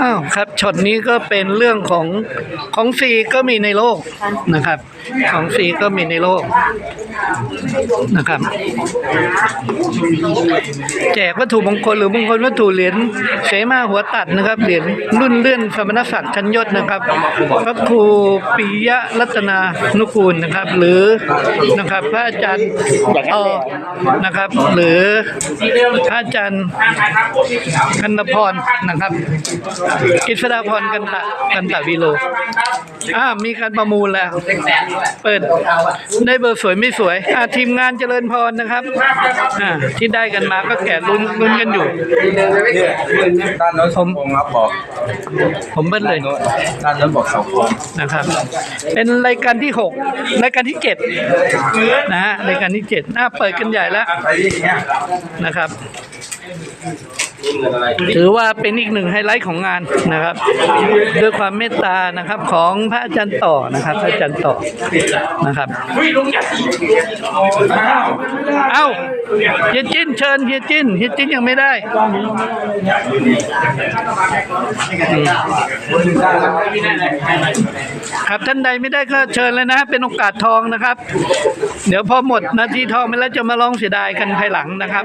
อ้าวครับช็อตนี้ก็เป็นเรื่องของของฟรีก็มีในโลกนะครับ ของฟรีก็มีในโลก นะครับ แจกวัตถุมงคลหรือมงคลวัตถุเหรียญเสมาหัวตัดนะครับเหรียญรุ่นเลื่อนสมณศักดิ์ชั้นยศนะครับพระครูปิยะรัตนานุกูลนะครับ หรือนะครับพระอาจารย์ต่อนะครับ หรือพระอาจารย์กันตพรนะครับกิษดาพรกันตะกันตะวิโลอ่ามีการประมูลแล้ว เปิดได้เบอร์สวยไม่สวยอ่าทีมงานเจริญพรนะครับอ่าที่ได้กันมาก็แกะลุ้นลุ้นกันอยู่ด้านโน้นสองคงครับบอกผมเบิ้ลเลยด้านโน้นบอกสองคงนะครับ เป็นรายการที่หกรายการที่เจ็ดนะฮะรายการที่เจ็ดน่าเปิดกันใหญ่แล้ว ไปที่เนี้ยนะครับ ถือว่าเป็นอีกหนึ่งไฮไลท์ของงานนะครับ ด้วยความเมตตานะครับของพระอาจารย์ต่อนะครับพระอาจารย์ต่อนะครับเอ้าเฮียจิ้นเชิญเฮียจิ้นเฮียจิ้นยังไม่ได้ครับท่านใดไม่ได้ก็เชิญเลยนะเป็นโอกาสทองนะครับ เดี๋ยวพอหมดนาทีทองไปแล้วจะมาลองเสียดายกันภายหลังนะครับ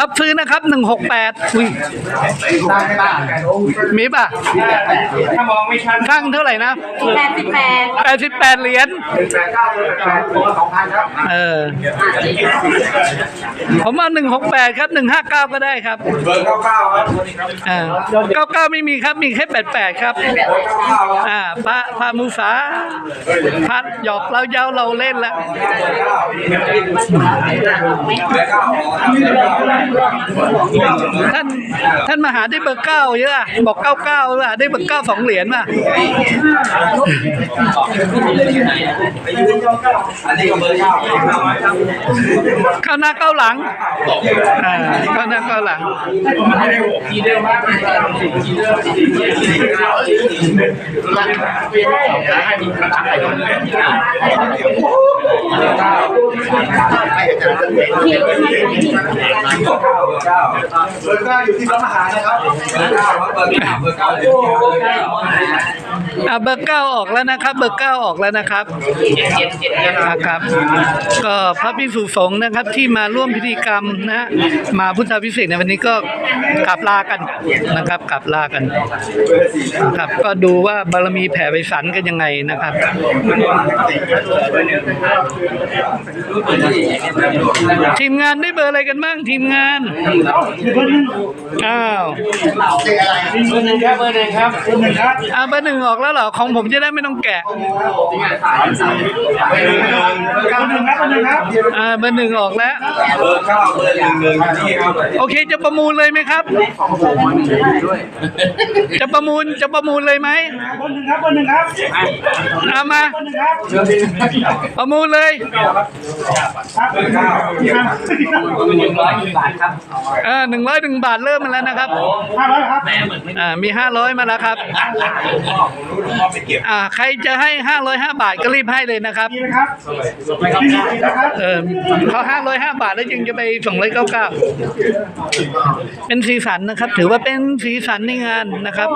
รับซื้อนะครับหนึ่งหกแปดอุ้ยมีป่ะ ถ้ามองไม่ชัดข้างเท่าไหร่นะแปดสิบแปดแปดสิบแปดเหรียญสองพันครับเออ ผมเอาหนึ่งหกแปดครับหนึ่งห้าเก้าก็ได้ครับเบอร์เก้าเก้าครับอ่าเก้าเก้าไม่มีครับมีแค่แปดแปดครับเบอร์เก้าเก้าครับ อ่าพระพระมูสาพัดหยอกเราเย้าเราเล่นแล้วท่านท่านมาหาได้เบอร์เก้าเยอะอะบอกเก้าเก้าอะได้เบอร์เก้าสองเหรียญป่ะอันนี้ก็เก้าเข้าหน้าเข้าหลังอ่าเข้าหน้าเข้าหลังทีเดียวมากทีเดียวทีเดียวให้มีกระดาษอะไรเก้าเบอร์เก้าเบอร์เก้าอยู่ที่พระมหานะครับเบอร์เก้าเบอร์เก้าเบอร์เก้าเบ อร์เก้าอ่าเบอร์เก้าออกแล้วนะครับ เบอร์เก้าออกแล้วนะครับนะครับ ก็พระพิสุสงฆ์นะครับที่มาร่วมพิธีกรรมนะฮะมาพุทธวิเศษกในวันนี้ก็กลับลากันนะครับกลับลากันนะครับ ก็ดูว่าบารมีแผ่ไปสันกันยังไงนะครับทีมงานได้เบอร์อะไรกันบ้างทีมงานอ้าวเบอร์หนึ่งครับเบอร์หนึ่งครับเบอร์หนึ่งครับอ่าเบอร์หนึ่งออกแล้วเหรอ ของผมจะได้ไม่ต้องแกะเบอร์หนึ่งครับเบอร์หนึ่งครับอ่าเบอร์หนึ่งออกแล้ว เบอร์เก้าเบอร์หนึ่งหนึ่งนี่ครับโอเคจะประมูลเลยไหมครับ จะประมูลจะประมูลเลยไหมเบอร์หนึ่งครับเบอร์หนึ่งครับเอามาเบอร์หนึ่งครับประมูลเลยครับเบอร์เก้าครับหนึ่งร้อยบาทครับอ่าหนึ่งร้อยหนึ่งบาทเริ่มมาแล้วนะครับห้าร้อยครับอ่ามีห้าร้อยมาแล้วครับไปเก็บอ่าใครจะให้ห้าร้อยห้าบาทก็รีบให้เลยนะครับดีไหมครับดีนะครับเออเขาห้าร้อยห้าบาทแล้วยังจะไปส่งร้อยเก้าเก้าเป็นสีสันนะครับ ถือว่าเป็นสีสันในงานนะครับ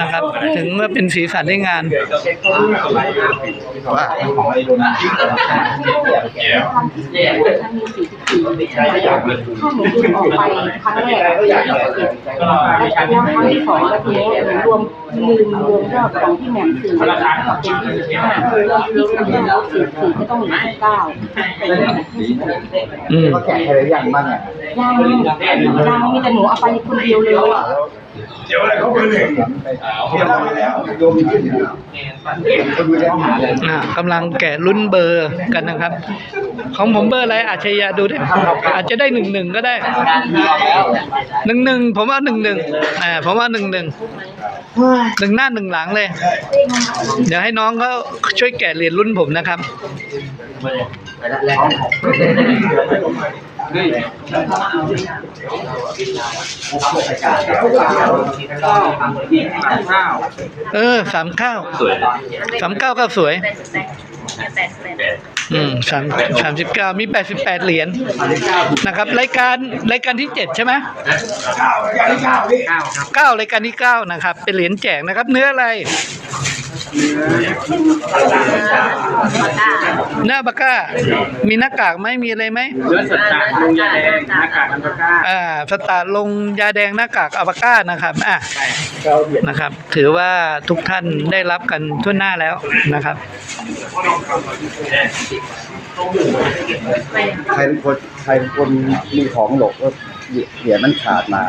นะครับ ถึงว่าเป็นสีสันในงาน ถ้าหนูดึงออกไปครั้งแรกแล้วแล้วครั้งที่สองแล้วทีนี้หนูรวมลืมรวมยอดของที่แหม่มสื่อเป็นยี่สิบห้าที่คุณแม่ลดสี่สี่ก็ต้องเหลือสิบเก้าเป็นยอืมแกะอะไรอย่างบ้างอะยังยังมีแต่หนูเอาไปคนเดียวเลยอะ เดี๋ยวอะไรเขาเบอร์หนึ่งเดี๋ยวไปแล้วโยมยืนอยู่คนกำลังแกะลุ้นเบอร์กันนะครับ ของผมเบอร์อะไรอาชยาดูดิอาจจะได้หนึ่งหนึ่งก็ได้หนึ่งหนึ่งผมว่าหนึ่งหนึ่งอ่าผมว่าหนึ่งหนึ่งหนึ่งหน้าหนึ่งหลังเลย เดี๋ยวให้น้องเขาช่วยแกะเหรียญรุ่นผมนะครับ ข้าวเออสามเก้าสามเก้าก็สวยอืมสามสามสิบเก้ามีแปดสิบแปดเหรียญนะครับ รายการรายการที่เจ็ดใช่ไหมข้าวครับเก้ารายการที่เก้านะครับ เป็นเหรียญแจกนะครับ เนื้ออะไร หน้าบาก้า มีหน้ากากไหมมีอะไรไหมเนื้อสดจากลุงยาแดงหน้ากากอันตราอ่าสตาร์ลงยาแดงหน้ากากอัลปาก้านะครับอะนะครับ ถือว่าทุกท่านได้รับกันทั่วหน้าแล้วนะครับใครเป็นคนใครเป็นคนมีของหลกก็เหรียญมันขาดมา